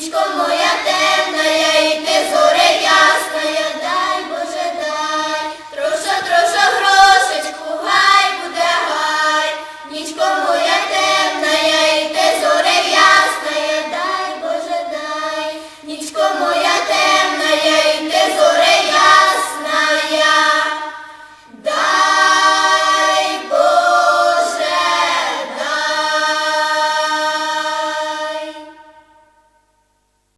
сонечко моє.